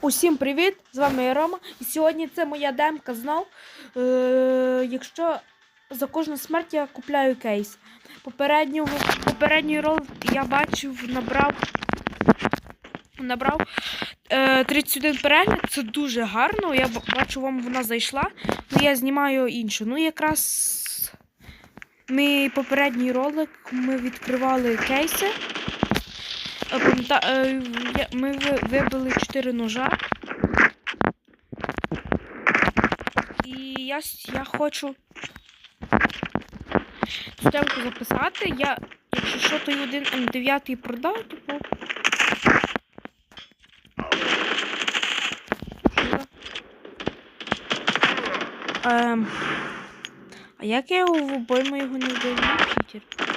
Усім привіт! З вами я Рома. І сьогодні це моя демка знов. Е, якщо за кожну смерть я купляю кейс. Попереднього, попередній рол я бачив, набрав. Набрав е, 31 перегляд, це дуже гарно. Я бачу, вам вона зайшла. Ну я знімаю іншу. Ну, якраз ми попередній ролик ми відкривали кейси. Е, пам'ята- е, я- Ми ви- вибили 4 ножа. І я, я хочу цю темку записати. Я, якщо що, той один М9 продав, типу. Ем, а як я його в обойму його не вбив? Читер.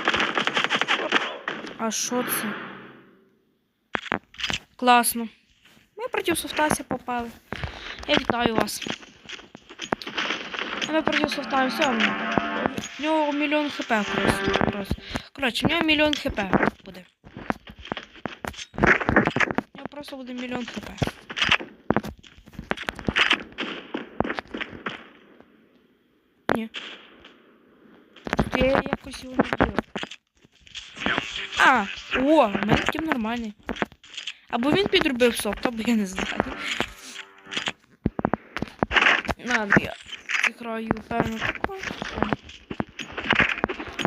А що це? Класно. Ми проти софтася попали. Я вітаю вас. А Ми проти софта все. В нього мільйон хп просто. Коротше, в нього мільйон хп буде. У нього просто буде мільйон хп. Ні. Я якось його не вбив. А, о, в мене тим нормальний. Або він підробив сок, або я не знаю. Ладно, я граю, певно, таку.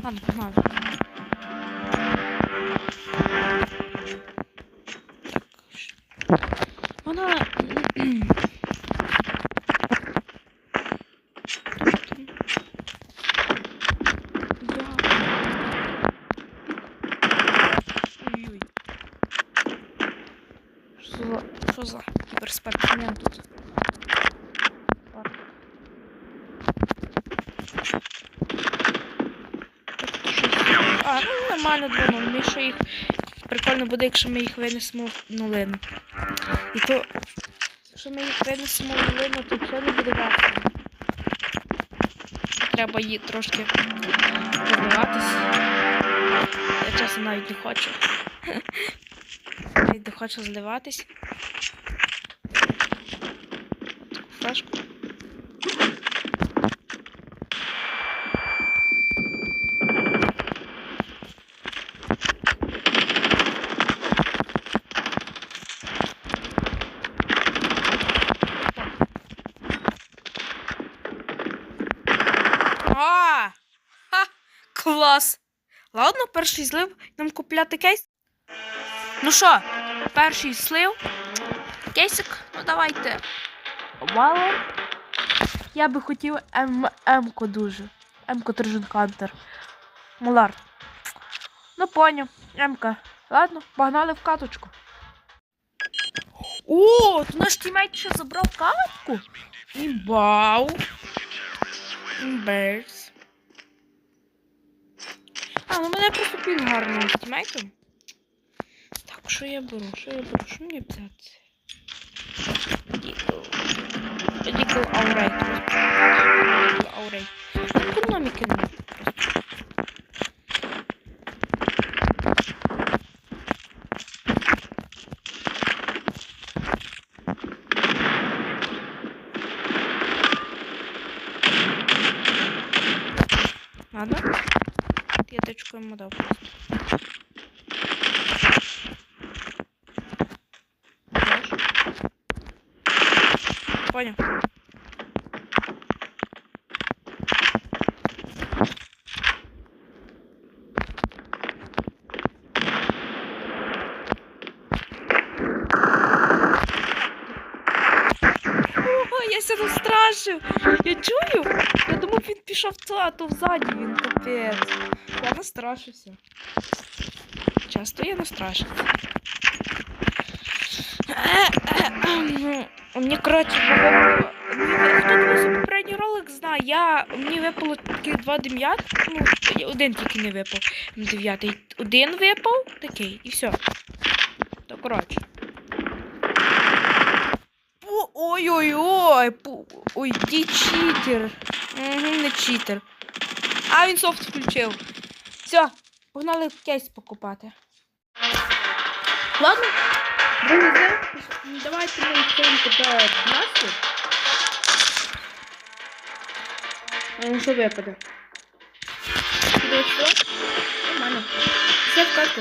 Ладно, погнали. Так. Вона. Ой-ой. Що за, що за кіберспортсмен тут? А, ну нормально двоно. Ми ще їх прикольно буде, якщо ми їх винесемо в нулину. І то, якщо ми їх винесемо в нулину, то це не буде весело. Треба її трошки розвиватись. Я чесно навіть не хочу. Навіть не хочу зливатись. Таку флешку. А! Ха! Клас! Ладно, перший злив. Нам купляти кейс. Ну що, перший слив. Кейсик, ну давайте. Вау. Я би хотів М-ку дуже. М-ку Хантер. Мулар. Ну поняв. М-ка. Ладно, погнали в каточку. О, то наш тімейт ще забрав катку. Імбау. Імберс. А, ну мене просто пін гарний тімейтом. Так, що я беру? Що я беру? Що мені взяти? Дікл. Дікл Аурейт. Дікл Аурейт. Економіки не просто. Ладно. П'яточку йому дав просто. Понял. Я ся настрашив. Я чую. Я думав, він пішов то, а то взаді він капець. Я настрашився. Часто я настрашився. Мені, коротше, випало... Хто попередній ролик, знає. Я... Мені випало таких два дев'ят. Ну, один тільки не випав. Дев'ятий. Один випав, такий, і все. То коротше. Ой-ой-ой! Ой, ді читер. Угу, не читер. А, він софт включив. Все, погнали кейс покупати. Ладно, Злив. Давайте ми відкриємо тебе 12. Ну, що випаде? Що? Нормально. Все в катку.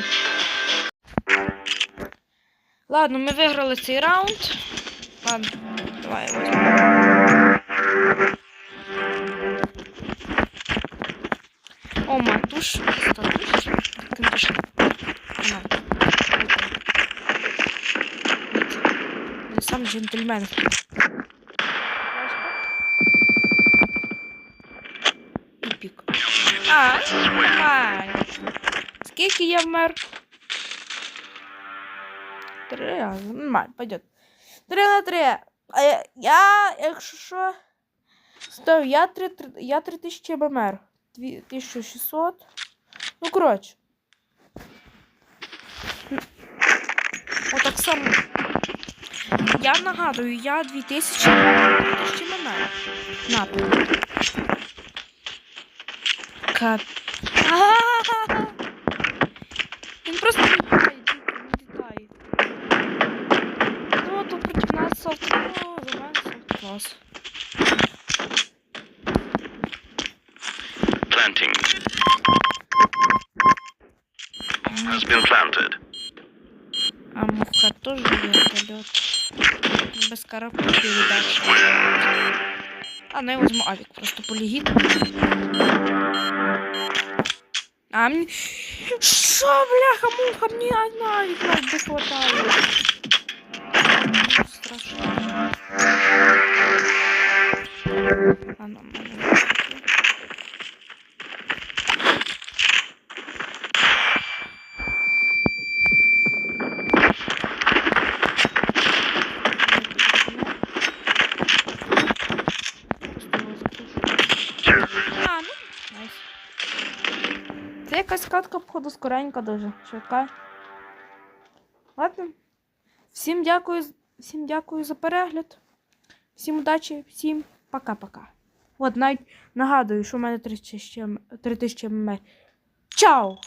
Ладно, ми виграли цей раунд. Ладно, давай ось. О, матуш. Статуш. Ти душ. сам джентльмен. І пік. А, нормально. Скільки я вмер? Три рази. Нормально, пойдет. Три на три. А я, я якщо що, став, я три, три, я три тисячі ММР. Дві- 1600. Ну, коротше. Отак само. Я нагадую, я 2000 2000 ММР. На. Кап. Він просто літає, літає. Ну, то проти нас софт, ну, за мене софт клас. Planting has been planted. А тоже вертолет. Без коробки передач. А, ну я возьму авик, просто полегит. А мне... Шо, бляха, муха, мне одна авик не хватает. Катка, походу, скоренька дуже. Швидка. Ладно. Всім дякую, всім дякую за перегляд. Всім удачі, всім пока-пока. От навіть нагадую, що в мене 3000 м- 3000 мм. Чао!